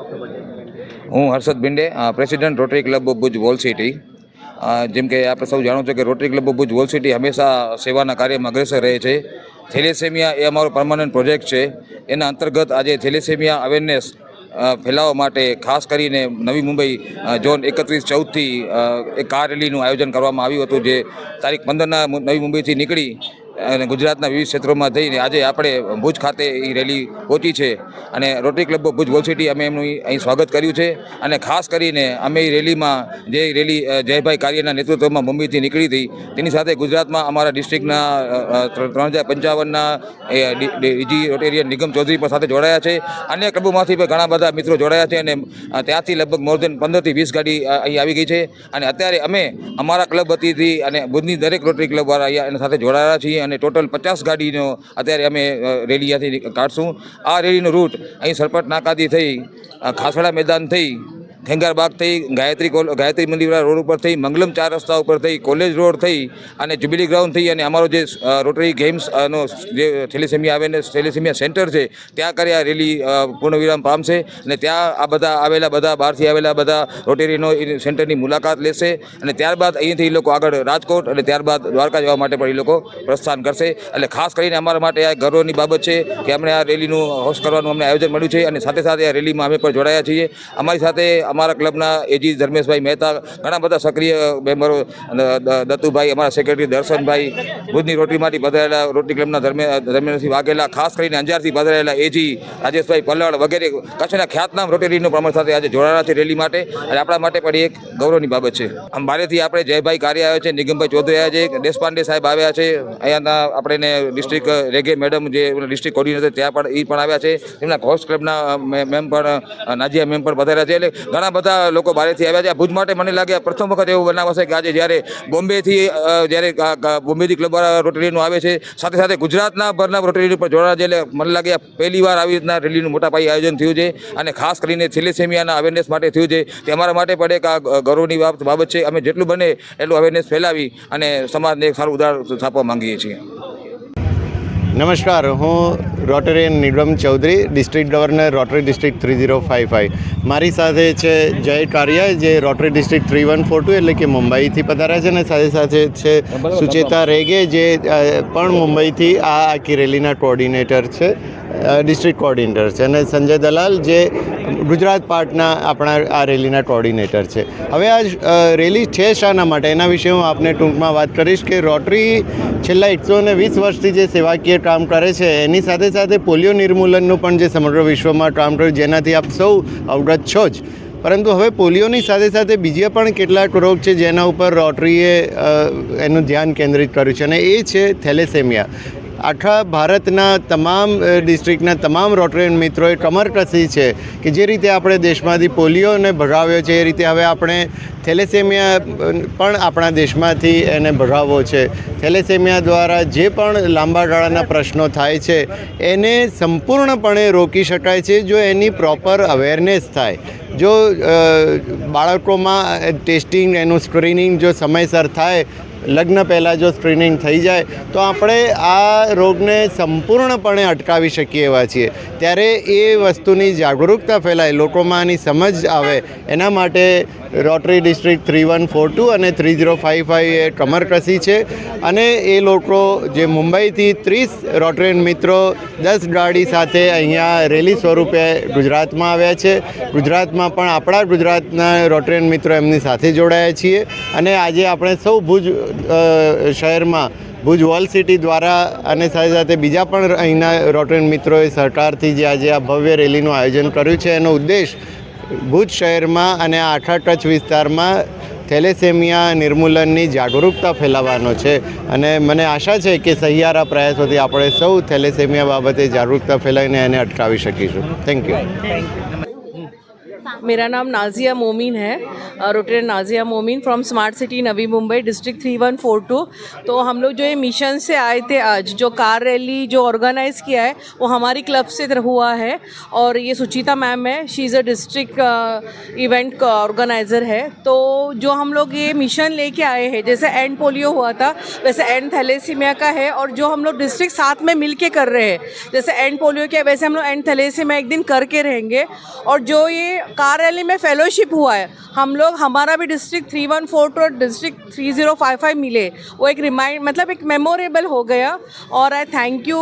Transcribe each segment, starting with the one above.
હું Harshad Binde president Rotary club Bhuj wall city. જેમ કે આપણે સૌ જાણો છો કે Rotary club Bhuj wall city હંમેશા સેવાના કાર્યમાં અગ્રેસર રહે છે. થેલેસેમિયા એ અમારો પરમાનન્ટ પ્રોજેક્ટ છે. એના અંતર્ગત આજે થેલેસેમિયા અવેરનેસ ફેલાવવા માટે ખાસ કરીને નવી મુંબઈ ઝોન એકત્રીસ ચૌદથી એક કાર રેલીનું આયોજન કરવામાં આવ્યું હતું, જે તારીખ પંદરના નવી મુંબઈથી નીકળી અને ગુજરાતના વિવિધ ક્ષેત્રોમાં થઈને આજે આપણે ભુજ ખાતે એ રેલી પહોંચી છે. અને રોટરી ક્લબ ભુજ વોલસિટી અમે એમનું અહીં સ્વાગત કર્યું છે. અને ખાસ કરીને અમે એ રેલીમાં જે રેલી જયભાઈ કાર્યના નેતૃત્વમાં મુંબઈથી નીકળી હતી, તેની સાથે ગુજરાતમાં અમારા ડિસ્ટ્રિક્ટના ત્રણ હજાર પંચાવનના ડીજી રોટેરિયન નિગમ ચૌધરી પણ સાથે જોડાયા છે. અન્ય ક્લબોમાંથી પણ ઘણા બધા મિત્રો જોડાયા છે અને ત્યાંથી લગભગ મોર દેન પંદરથી વીસ ગાડી અહીં આવી ગઈ છે. અને અત્યારે અમે અમારા ક્લબ વતીથી અને ભુજની દરેક રોટરી ક્લબવાળા અહીંયા એના સાથે જોડાયા છીએ અને ટોટલ પચાસ ગાડીનો અત્યારે અમે અ, રેલી કાઢશું. આ રેલીનો રૂટ અહીં સરપટ નાકાથી થઈ ખાસવાડા મેદાન થઈ ખેંગારબાગ થઈ, ગાયત્રી ગાયત્રી મંદિરવાળા રોડ ઉપર થઈ, મંગલમ ચાર રસ્તા ઉપર થઈ, કોલેજ રોડ થઈ અને જ્યુબિલી ગ્રાઉન્ડ થઈ અને અમારો જે રોટરી ગેમ્સનો જે થેલિસેમિયા આવે ને થેલિસેમિયા સેન્ટર છે, ત્યાં કરી આ રેલી પૂર્ણવિરામ પામશે અને ત્યાં આ બધા આવેલા બધા, બહારથી આવેલા બધા રોટરીનો સેન્ટરની મુલાકાત લેશે અને ત્યારબાદ અહીંથી એ લોકો આગળ રાજકોટ અને ત્યારબાદ દ્વારકા જવા માટે પણ એ લોકો પ્રસ્થાન કરશે. એટલે ખાસ કરીને અમારા માટે આ ગર્વની બાબત છે કે અમને આ રેલીનું હોસ્ટ કરવાનું અમને આયોજન મળ્યું છે અને સાથે સાથે આ રેલીમાં અમે પણ જોડાયા છીએ. અમારી સાથે અમારા ક્લબના એજી ધર્મેશભાઈ મહેતા, ઘણા બધા સક્રિય મેમ્બરો દત્તુભાઈ, અમારા સેક્રેટરી દર્શનભાઈ, ભુજની રોટરીમાંથી પધરાયેલા રોટરી ક્લબના ધર્મે, ધર્મેન્દ્રસિંહ વાઘેલા, ખાસ કરીને અંજારથી પધરાયેલા એજી, રાજેશભાઈ પલ્લડ વગેરે, કચ્છના ખ્યાતનામ રોટેરીનું પ્રમાણ સાથે આજે જોડાયા છે રેલી માટે. અને આપણા માટે પણ એક ગૌરવની બાબત છે. આમ બારેથી આપણે જયભાઈ કાર્ય આવ્યા છે, નિગમભાઈ ચૌધરી આવ્યા છે દેશપાંડે સાહેબ આવ્યા છે. અહીંયાના આપણે ડિસ્ટ્રિક્ટ રેગે મેડમ જે ડિસ્ટ્રિક્ટ કોર્ડિનેટર ત્યાં પણ એ પણ આવ્યા છે. એમના હોસ્ટ ક્લબના મેમ પણ, નાજીયા મેમ પણ પધાર્યા છે. એટલે ઘણા બધા લોકો બહારથી આવ્યા છે. ભુજ માટે મને લાગે પ્રથમ વખત એવું બનાવ હશે કે આજે જ્યારે બોમ્બેથી જ્યારે બોમ્બેથી ક્લબ રોટરીનું આવે છે, સાથે સાથે ગુજરાતના ભરના રોટરી પર જોડાયા છે એટલે મને લાગે પહેલી વાર આવી રીતના રેલીનું મોટા પાયે આયોજન થયું છે અને ખાસ કરીને થેલેસેમિયાના અવેરનેસ માટે થયું છે. તે અમારા માટે પણ એક ગૌરવની બાબત છે. અમે જેટલું બને એટલું અવેરનેસ ફેલાવી અને સમાજને એક સારું ઉદાહરણ સ્થાપવા માંગીએ છીએ. નમસ્કાર હું Rotarian Nigam Chaudhary district governor Rotary district three zero five five. મારી સાથે છે જય કારિયા જે Rotary district three one four two એટલે કે મુંબઈથી પધાર્યા છે અને સાથે સાથે છે સુચેતા રેગે જે પણ મુંબઈથી આ આખી રેલીના કોઓર્ડિનેટર છે. ડિસ્ટ્રિક્ટ કોઓર્ડિનેટર છે. અને સંજય દલાલ જે ગુજરાત પાર્ટના આપણા આ રેલીના કોઓર્ડિનેટર છે. હવે આ રેલી છે શાના માટે? એના વિશે હું આપને ટૂંકમાં વાત કરીશ કે રોટરી છેલ્લા એકસો ને વીસ વર્ષથી જે સેવાકીય કામ કરે છે, એની સાથે સાથે પોલિયો નિર્મૂલનનું પણ જે સમગ્ર વિશ્વમાં કામ કર્યું, જેનાથી આપ સૌ અવગત છો જ. પરંતુ હવે પોલિયોની સાથે સાથે બીજા પણ કેટલાક રોગ છે, જેના ઉપર રોટરીએ એનું ધ્યાન કેન્દ્રિત કર્યું છે. અને એ છે થેલેસેમિયા. આખા ભારતના તમામ ડિસ્ટ્રિક્ટના તમામ રોટરીયન મિત્રોએ કમર કસી છે કે જે રીતે આપણે દેશમાંથી પોલિયોને ભગાવ્યો છે, એ રીતે હવે આપણે થેલેસેમિયા પણ આપણા દેશમાંથી એને ભગાવવો છે. થેલેસેમિયા દ્વારા જે પણ લાંબા ગાળાના પ્રશ્નો થાય છે, એને સંપૂર્ણપણે રોકી શકાય છે જો એની પ્રોપર અવેરનેસ થાય. જો બાળકોમાં ટેસ્ટિંગ, એનું સ્ક્રીનિંગ જો સમયસર થાય લગ્ન પહેલાં જો સ્ક્રીનિંગ થઈ જાય, તો આપણે આ રોગને સંપૂર્ણપણે અટકાવી શકીએ એવા છીએ. ત્યારે એ વસ્તુની જાગૃતતા ફેલાય, લોકોમાં આની સમજ આવે. એના માટે Rotary district three one four two અને થ્રી ઝીરો ફાઇવ ફાઇવ એ કમરકસી છે. અને એ લોકો જે મુંબઈથી ત્રીસ રોટરીયન મિત્રો દસ ગાડી સાથે અહીંયા રેલી સ્વરૂપે ગુજરાતમાં આવ્યા છે. ગુજરાતમાં પણ આપણા ગુજરાતના રોટરીયન મિત્રો એમની સાથે જોડાયા છીએ. અને આજે આપણે સૌ ભુજ શહેરમાં ભુજ વોલ સિટી દ્વારા અને સાથે સાથે બીજા પણ અહીંના રોટરીયન મિત્રોએ સરકારથી જે આજે આ ભવ્ય રેલીનું આયોજન કર્યું છે, એનો ઉદ્દેશ ભુજ શહેરમાં અને આ આખા કચ્છ વિસ્તારમાં થેલેસેમિયા નિર્મૂલનની જાગૃતતા ફેલાવવાનો છે. અને મને આશા છે કે સહિયારા પ્રયાસોથી આપણે સૌ થેલેસેમિયા બાબતે જાગૃતતા ફેલાવીને એને અટકાવી શકીશું. થેન્ક યુ मेरा नाम नाजिया मोमिन है Rotarian Nazia Momin from smart city Navi Mumbai district three one four two तो हम लोग जो ये मिशन से आए थे आज, जो कार रैली जो ऑर्गेनाइज किया है, वो हमारी क्लब से हुआ है और ये सुचिता मैम है she is a district event organizer है। तो जो हम लोग ये मिशन लेके आए हैं, जैसे एंड पोलियो हुआ था, वैसे एंड थैलेसीमिया का है और जो हम लोग डिस्ट्रिक्ट साथ में मिल के कर रहे हैं, जैसे एंड पोलियो किया, वैसे हम लोग एंड थैलेसीमिया एक दिन करके रहेंगे और जो ये कार रैली में फेलोशिप हुआ है। हम लोग, हमारा भी district three one four two और district three zero five five मिले। वो एक रिमाइंड मतलब एक मेमोरेबल हो गया। और I thank you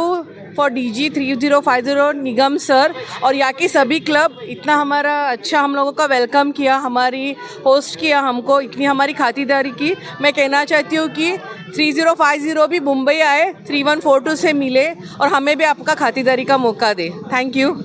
for D G three zero five zero Nigam sir और यहाँ की सभी क्लब इतना हमारा अच्छा हम लोगों का वेलकम किया, हमारी होस्ट किया हमको, इतनी हमारी खातिरदारी की। मैं कहना चाहती हूँ कि थ्री ज़ीरो फाइव ज़ीरो भी मुंबई आए थ्री वन फोर टू से मिले, और हमें भी आपका खातिरदारी का मौका दे। Thank you